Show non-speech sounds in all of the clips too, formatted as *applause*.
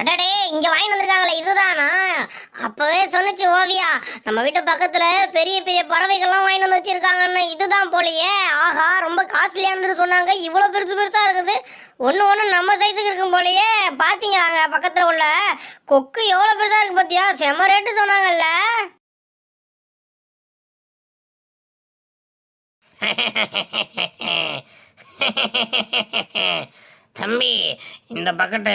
அடடே இங்க வாங்கி வந்திருக்காங்களே இதுதானா? அப்பவே சொன்னிச்சு ஓவியா நம்ம வீட்டு பக்கத்துல பெரிய பெரிய பறவைகள்லாம் வாங்கி வந்து வச்சிருக்காங்கன்னு இதுதான் போலயே. ஆஹா ரொம்ப காஸ்ட்லியா இருந்தது சொன்னாங்க இவ்வளவு பெருசு பெருசா இருக்குது. ஒண்ணு ஒண்ணு நம்ம சைஸுக்கு இருக்கும் போலயே. பாத்தீங்களாங்க பக்கத்துல உள்ள? கொக்கு எவ்வளவு பெருசா இருக்கு பாத்தியா? செம ரேட்டு சொன்னாங்கல்ல. *laughs* தம்பி இந்த பக்கெட்டு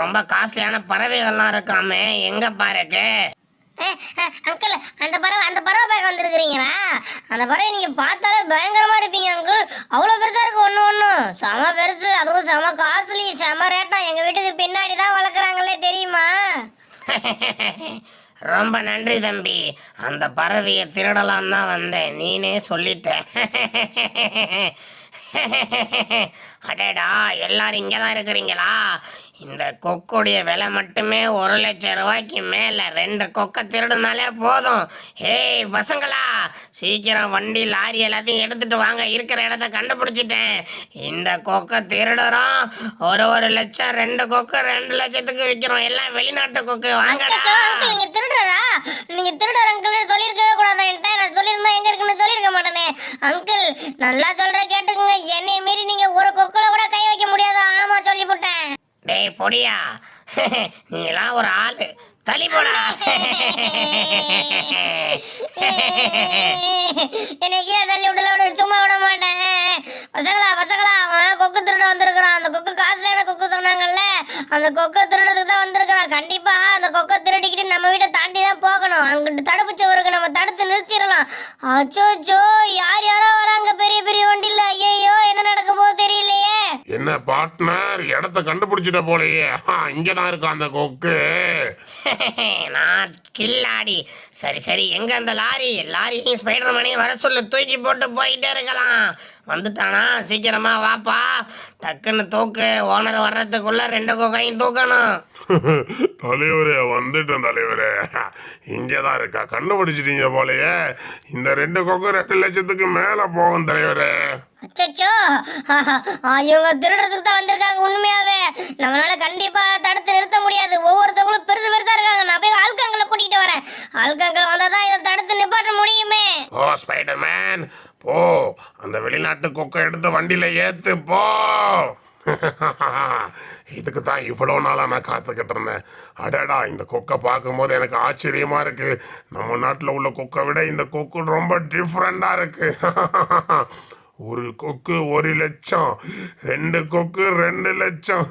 ரொம்ப காஸ்ட்லியான பறவைகள்லாம் இருக்காமே எங்க பாருக்கு அங்கிள் அந்த பறவை அந்த பறவை பார்க்க வந்திருக்கிறீங்களா? அந்த பறவை நீங்க பார்த்தாலே பயங்கரமா இருப்பீங்க அங்கிள். அவ்வளவு பெருசா இருக்கு ஒண்ணு ஒண்ணு. செம பெருசு அதுவும் செம காஸ்ட்லி செம ரேட்டா. எங்க வீட்டுக்கு பின்னாடி தான் வளர்க்குறாங்களே தெரியுமா? *laughs* ரொம்ப நன்றி தம்பி. அந்த பறவையை திருடலாம் தான் வந்தேன். நீனே சொல்லிட்ட. *laughs* *laughs* அடேடா எல்லாரும் இங்கே தான் இருக்கிறீங்களா? இந்த கொக்குடைய விலை மட்டுமே ஒரு லட்சம் ரூபாய்க்கு மேலே ரெண்டு கொக்கை திருடுனாலே போதும். ஏய் பசங்களா சீக்கிரம் வண்டி லாரி எல்லாத்தையும் எடுத்துட்டு வாங்க. இருக்கிற இடத்த கண்டுபிடிச்சிட்டேன். இந்த கொக்கை திருடுறோம். ஒரு ஒரு லட்சம் ரெண்டு கொக்கு ரெண்டு லட்சத்துக்கு விற்கிறோம் எல்லாம் வெளிநாட்டு கொக்கு வாங்க நீங்கள் நீங்க திருடுறா நீங்க திருடுற அங்கிள் சொல்லியிருக்கவே கூடாது என்கிட்ட நான் சொல்லியிருந்தா எங்கே இருக்குன்னு சொல்லியிருக்க மாட்டேனே. அங்கிள் நல்லா சொல்ல. பொடியா? நீ எல்லாம் ஒரு ஆளு. தள்ளி போடா. என்னை கீழே தள்ளி விடல விட சும்மா விட மாட்டேன். பசங்களா பசங்களா அவன் கொக்கு திருட வந்திருக்கிறான். அந்த கொக்கு காசுல கொக்கு சொன்னாங்கல்ல? அந்த கொக்கை திருடுறதுக்கு தான் வந்திருக்கிறான். கண்டிப்பா அந்த கொக்கை திருடிக்கிட்டு நம்ம வீட்டை தாண்டி தான் போகணும். அங்கிட்டு தடுப்பு சவருக்கு நம்ம தடுத்து நிறுத்திடலாம். அச்சோ யார் யாரோ வராங்க பெரிய பெரிய வண்டி என்ன பார்ட்னர் இடத்த கண்டுபிடிச்சிட்ட போலயே. இங்கே தான் இருக்கா அந்த கொக்கு? *laughs* நான் கில்லாடி. சரி சரி எங்க அந்த லாரி? லாரியும் ஸ்பைடர் மணியும் வர சொல்லு தூக்கி போட்டு போயிட்டே இருக்கலாம். வந்துட்டானா? சீக்கிரமா வாப்பா. டக்குன்னு தூக்கு. ஓனர் வர்றதுக்குள்ள ரெண்டு கொக்கையும் தூக்கணும். *laughs* தலைவரே வந்துட்டேன் தலைவரே. இங்கே தான் இருக்கா கண்டுபிடிச்சிட்டீங்க போலயே. இந்த ரெண்டு கொக்கு ரெண்டு லட்சத்துக்கு மேலே போகும் தலைவரே. அச்சச்சோ. *laughs* இவங்க திருடுறதுக்கு தான் வந்திருக்காங்க உண்மையாவே. நம்மளால கண்டிப்பா தடுத்து நிறுத்த முடியாது. ஒவ்வொருத்தவங்களும் வரேன் ஆள்காங்கள் இதை தடுத்து நிப்பாட்ட முடியுமே. Oh Spiderman. போ. அந்த வெளிநாட்டு கொக்கை எடுத்து வண்டியில ஏத்து போ. *laughs* இதுக்கு தான் இவ்வளோ நாளாக நான் காத்துக்கிட்டு இருந்தேன். அடடா இந்த கொக்கை பார்க்கும்போது எனக்கு ஆச்சரியமா இருக்கு. நம்ம நாட்டில் உள்ள கொக்கை விட இந்த கொக்கு ரொம்ப டிஃப்ரெண்டாக இருக்கு. *laughs* ஒரு கொக்கு ஒரு லட்சம் ரெண்டு கொக்கு ரெண்டு லட்சம்.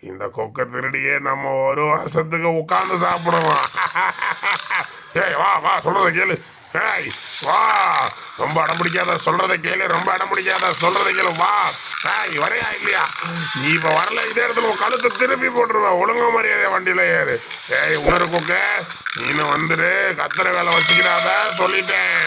இந்த கொக்கை திருடியே நம்ம ஒரு வருஷத்துக்கு உட்காந்து சாப்பிடுவோம். ஏய் வா வா சொல்றத கேளு. ஏய் வா. ரொம்ப அடம் பிடிக்காத சொல்றத கேளு ரொம்ப அடம் பிடிக்காத சொல்றத கேளு. வா. ஏய் வரையா இல்லையா? நீ இப்ப வரல இதே இடத்துல உன் கழுத்தை திருப்பி போட்டுருவேன். ஒழுங்க மரியாதை வண்டியில ஏறு. ஏய் உணரு கொக்க நீனு வந்துடு கத்திர வேலை வச்சுக்கிறாத சொல்லிட்டேன்.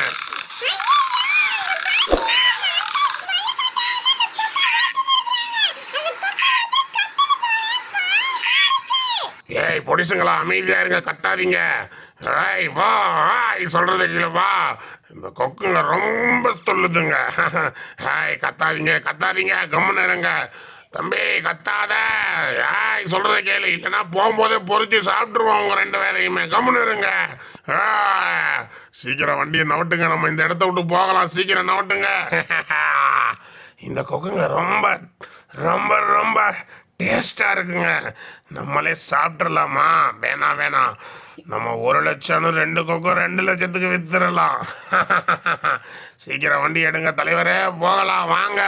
பொடிசுங்களா அமைதியா இருங்க கத்தாதீங்க. ராய் வா ராய் சொல்றது கீழே வா. இந்த கொக்குங்க ரொம்ப சொல்லுதுங்க. *laughs* ஹாய் கத்தாதீங்க கத்தாதீங்க கம்முன்னு இருங்க. தம்பி கத்தாத. யாய் சொல்கிறத கேளு. இல்லைன்னா போகும்போதே பொறிச்சு சாப்பிட்ருவோம் அவங்க ரெண்டு வேலையுமே. கம்முன்னு இருங்க. ஆ, சீக்கிரம் வண்டியை நவட்டுங்க. நம்ம இந்த இடத்த விட்டு போகலாம். சீக்கிரம் நவட்டுங்க. *laughs* இந்த கொக்குங்க ரொம்ப ரொம்ப ரொம்ப டேஸ்டா இருக்குங்க. நம்மளே சாப்பிட்றலாமா வேணாம் வேணாம். நம்ம ஒரு லட்சம்னு ரெண்டு கொக்கோ ரெண்டு லட்சத்துக்கு வித்துடலாம். *laughs* சீக்கிரம் வண்டி எடுங்க தலைவரே போகலாம் வாங்க.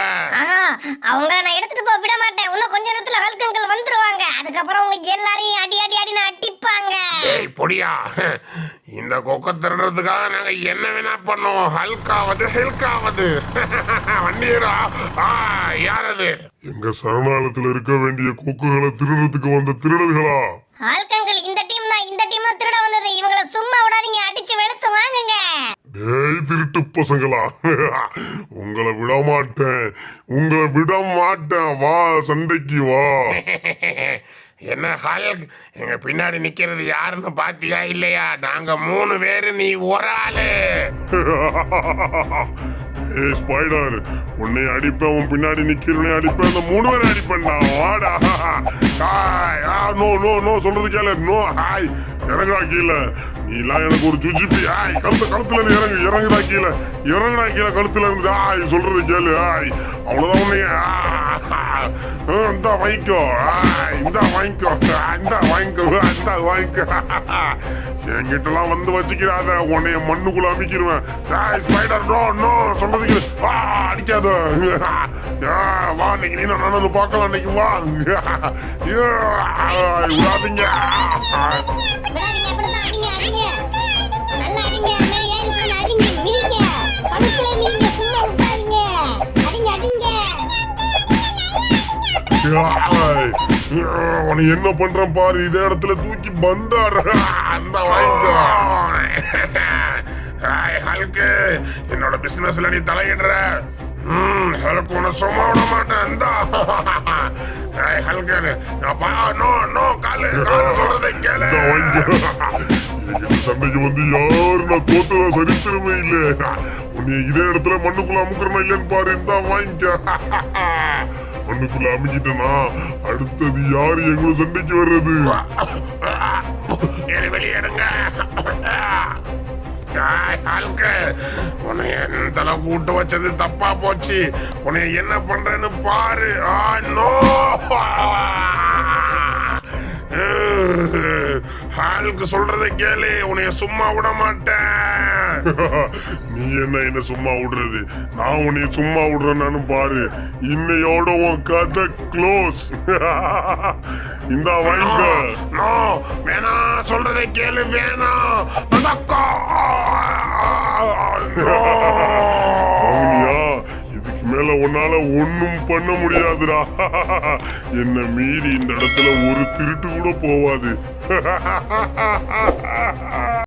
அவங்க நான் எடுத்துட்டு போக விட மாட்டேன். இன்னும் கொஞ்ச நேரத்துல ஹல்கங்கள் வந்துருவாங்க. அதுக்கப்புறம் உங்க எல்லாரையும் அடி அடி அடின்னு அடிப்பாங்க. ஏய் பொடியா. *laughs* இந்த கொக்கை திருடுறதுக்காக நாங்க என்ன வேணா பண்ணுவோம். ஹல்காவது ஹெல்காவது *laughs* வண்டி எடு. ஆ யார் அது? எங்க சரணாலயத்துல இருக்க வேண்டிய கொக்குகளை திருடுறதுக்கு வந்த திருடர்களா? ஹல்கங்கள் இந்த டீம் தான் இந்த டீம் தான் திருட வந்தது இவங்கள சும்மா விடாதீங்க அடிச்சு வெளுத்து வாங்குங்க டேய் திருட்டு பசங்களா உங்களை விட மாட்டேன் உங்களை விட மாட்டேன் வா சண்டைக்கு வா. என்ன ஹல்க்? எங்க பின்னாடி நிக்கிறது யாருன்னு பாத்தியா இல்லையா? நாங்க மூணு பேரு நீ ஒரு ஆளு. ஏய் ஸ்பைடர் உன்னை அடிப்பேன் உன் பின்னாடி நிக்கிறவனே அடிப்பேன் அந்த மூணு பேரை அடிப்பேன்டா வாடா. ஹாய். ஆ நோ நோ நோ சொல்றது கேளு. No hi. இறங்குடா கீழே. நீ எல்லாம் எனக்கு ஒரு ஜுஜிபி. ஆய் கழுத்து கழுத்துல இருந்து இறங்கு இறங்குடா கீழே. இறங்குடா கீழே கழுத்துல இருந்து. ஆய் சொல்றது கேளு ஆய். அவ்வளவுதான் உன்னைய இந்த வாங்கிக்கோ இந்த வாங்கிக்கோ இந்த வாங்கிக்கோ இந்த வாங்கிக்கோ. என்கிட்டலாம் வந்து வச்சுக்கிறாத உன்னைய மண்ணுக்குள்ள அமைக்கிருவேன். ஆய் ஸ்பைடர் நோ நோ சொல்றது கேளு. அடிக்காத. வா இன்னைக்கு நீ நான் நடந்து பார்க்கலாம் இன்னைக்கு வா. விடாதீங்க. விடாதீங்க என்ன பண்றேன் பாரு? இதே இடத்துல தூக்கி பந்தார். அந்த வாங்கிக்கோ ஹாய் என்னோட பிசினஸ்ல நீ தலையிடுற. ம் ஹல்க் உன்னை சும்மா விட மாட்டேன். இந்தா. அப்பா நோ நோ காலு காலு சொல்றதை கேளு. சண்டைக்கு வந்து யாரு நான் தோத்ததா சரித்திரமே இல்ல. உன்னை இதே இடத்துல மண்ணுக்குள்ள அமுக்குறனா இல்லைன்னு பாரு. இந்த வாங்கிக்க மண்ணுக்குள்ள அமுக்கிட்டனா? அடுத்தது யாரு எங்களோட சண்டைக்கு வர்றது? வெளியேடுங்க ஹாய் எந்த அளவுக்கு வச்சது தப்பா போச்சு. உன்னை என்ன பண்றேன்னு பாரு. ஆ நோ. ஹாலுக்கு சொல்றதை கேளு. உன்னைய சும்மா விட மாட்டேன். *laughs* நீ என்ன என்ன சும்மா விடுறது? நான் உன்னை சும்மா விடுறேன்னு பாரு. இன்னையோட உன் கதை க்ளோஸ் *laughs* இந்த வாங்கிக்க. நோ வேணாம் சொல்றதை கேளு *laughs* இதுக்கு மேல உன்னால ஒண்ணும் பண்ண முடியாதுடா. என்ன மீறி இந்த இடத்துல ஒரு திருட்டு கூட போவாது.